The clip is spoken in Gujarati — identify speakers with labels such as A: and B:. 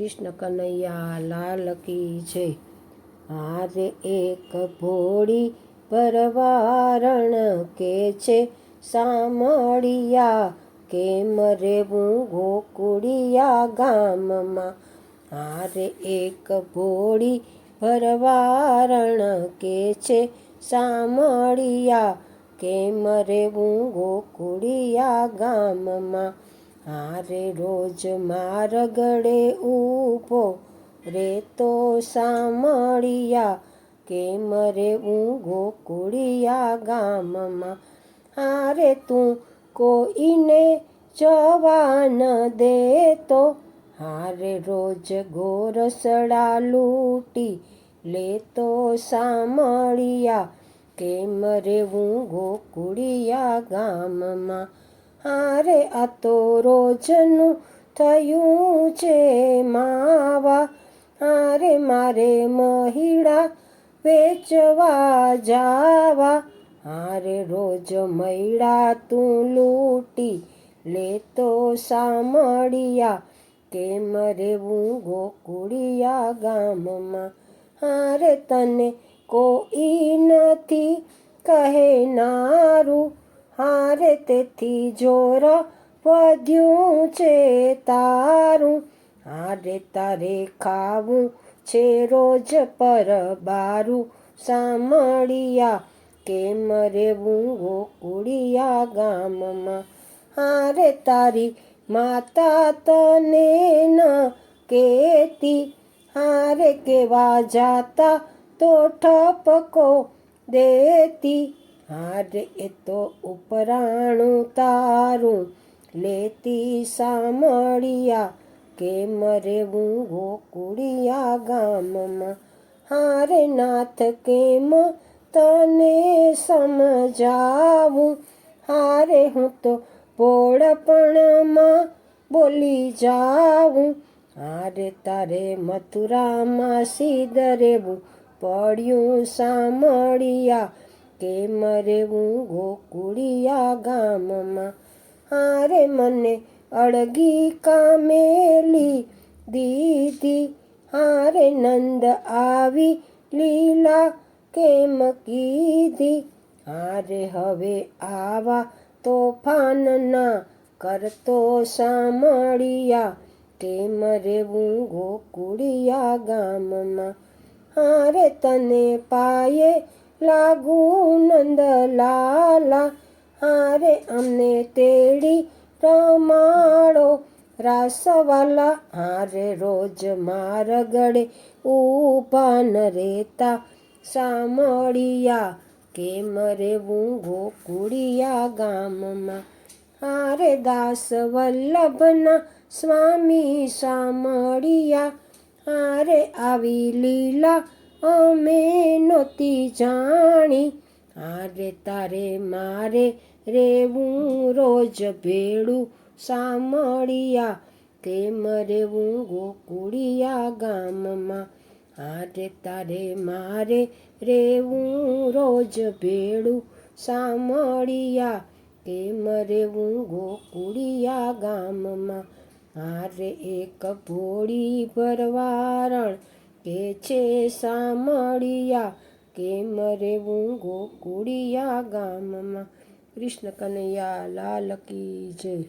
A: કૃષ્ણ કનૈયા લાલ કી છે હારે એક ભોળી પરવારણ કે છે સામળિયા? કેમ રેવું ગોકુડિયા ગામમાં? હારે એક ભોળી ભરવારણ કે છે સામળિયા? કેમ રેવું ગોકુડિયા ગામમાં? હારે રોજ માર ગળે રે તો સામળિયા, કેમ રેવું ગોકુળિયા ગામમાં? હારે તું કોઈને જવા ન દેતો હારે રોજ ગોરસડા લૂંટી લેતો સામળિયા, કેમ રેવું ગોકુળિયા ગામમાં? હારે આ તો રોજનું થયું છે માવા. હારે મારે મહિડા વેચવા જાવા. હારે રોજ મૈડા તું લૂંટી લેતો સામળિયા. કેમ રેવું ગોકુળિયા ગામમાં? હારે તને કોઈ નથી કહેનારું હારે તેથી જોર વધ્યું છે તારું. હારે તારે ખાવું છે રોજ પર બારું. સામળિયા કેમ રેવું ગોકુળિયા ગામમાં? હારે તારી માતા તને ન કેતી હારે કેવા જાતા તો ઠપકો દેતી. હારે એ તો ઉપરાણું તારું. લેતી સામળિયા કેમ રેવું ગોકુળિયા ગામમાં? હારે નાથ કેમ તને સમજાવું? હારે હું તો ભોળપણમાં બોલી જાઉં. હારે તારે મથુરામાં સીધ રેવું પડ્યું સામળિયા. કેમ રેવું ગોકુળિયા ગામમાં. હારે મને અળગી કામેલી દીધી. હારે નંદ આવી લીલા કેમ કીધી. હારે હવે આવા તોફાન ના કરતો સામળિયા કેમ રેવું ગોકુળિયા ગામમાં. હારે તને પાયે લાગુ નંદલાલા હારે અમને તેડી રમાડો. રાસવાલા, હારે રોજ માર ગળે ન રેતા સામળિયા, કેમ રેવું ગોકુળિયા ગામમાં? હારે દાસ વલ્લભના સ્વામી સામળિયા, હારે આવી લીલા અમે નહોતી જાણી. આરે તારે મારે રેવું રોજ ભેળું સામળિયા તેમ રેવું ગોકુળિયા ગામમાં. આરે તારે મારે રેવું રોજ ભેળું સામળિયા તેમ રેવું ગોકુળિયા ગામમાં. આરે એક ભોળી ભરવારણ કે છે સામળિયા કેમ રેવું ગોકુળિયા ગામમાં. કૃષ્ણ કનૈયા લાલ કી જય.